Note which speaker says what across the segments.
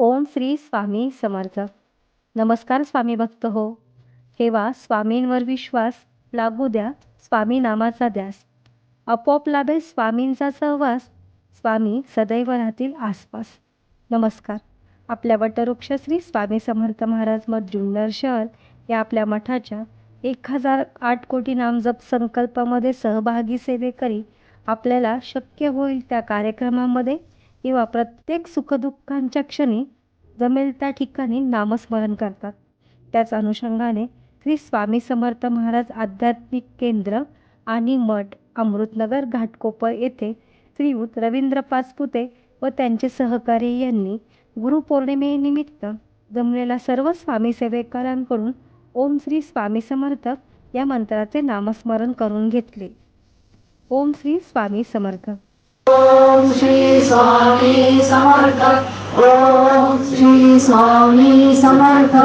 Speaker 1: ओम श्री स्वामी समर्थ. नमस्कार स्वामी भक्त हो. ठेवा स्वामींवर विश्वास लागू द्या स्वामी नामाचा द्यास आपोआप लाभेल स्वामींचा सहवास स्वामी सदैव राहतील आसपास. नमस्कार. आपल्या वटवृक्ष श्री स्वामी समर्थ महाराज मठ जुन्नर शहर या आपल्या मठाच्या एक हजार आठ कोटी नामजप संकल्पामध्ये सहभागी सेवेकरी आपल्याला शक्य होईल त्या कार्यक्रमामध्ये किंवा प्रत्येक सुखदुःखांच्या क्षणी जमेल त्या ठिकाणी नामस्मरण करतात. त्याच अनुषंगाने श्री स्वामी समर्थ महाराज आध्यात्मिक केंद्र आणि मठ अमृतनगर घाटकोपर येथे श्रीयुत रवींद्र पाचपुते व त्यांचे सहकारी यांनी गुरुपौर्णिमेनिमित्त जमलेल्या सर्व स्वामी सेवेकरांकडून ओम श्री स्वामी समर्थ या मंत्राचे नामस्मरण करून घेतले. ओम श्री स्वामी समर्थ.
Speaker 2: ओम श्री स्वामी समर्थ। ओम श्री स्वामी समर्थ।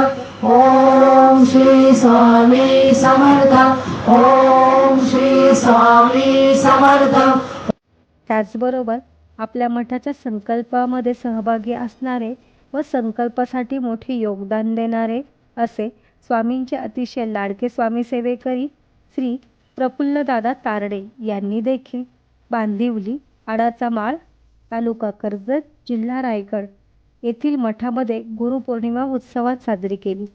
Speaker 2: ओम श्री स्वामी समर्थ। ओम श्री स्वामी समर्थ।
Speaker 1: त्याचबरोबर आपल्या मठाच्या संकल्पामध्ये सहभागी असणारे व संकल्पासाठी मोठे योगदान देणारे असे स्वामींचे अतिशय लाडके स्वामी सेवेकरी श्री प्रफुल्लदादा तारडे यांनी देखील बांधिवली. आडाचा माळ तालुका कर्जत जिल्हा रायगड येथील मठामध्ये गुरुपौर्णिमा उत्सवात साजरी केली.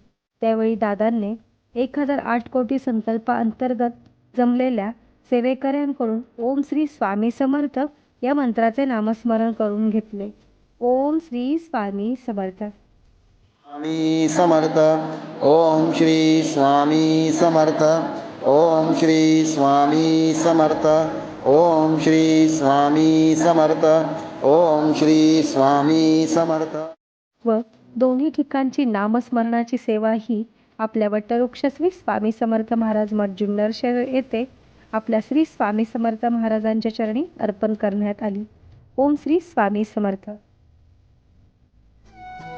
Speaker 1: त्यावेळी दादांनी एक हजार आठ कोटी संकल्पाअंतर्गत जमलेल्या सेवेकऱ्यांकडून ओम श्री स्वामी समर्थ या मंत्राचे नामस्मरण करून घेतले. ओम श्री स्वामी समर्थ.
Speaker 3: स्वामी समर्थ. ओम श्री स्वामी समर्थ. ओम श्री स्वामी समर्थ. ओम श्री स्वामी समर्थ ओम श्री स्वामी समर्थ.
Speaker 1: व दोन्ही ठिकाणची नामस्मरणाची सेवा ही आपल्या वटवृक्षश्री स्वामी समर्थ महाराज मठ जुन्नर शहर येथे आपल्या श्री स्वामी समर्थ महाराजांच्या चरणी अर्पण करण्यात आली. ओम श्री स्वामी समर्थ.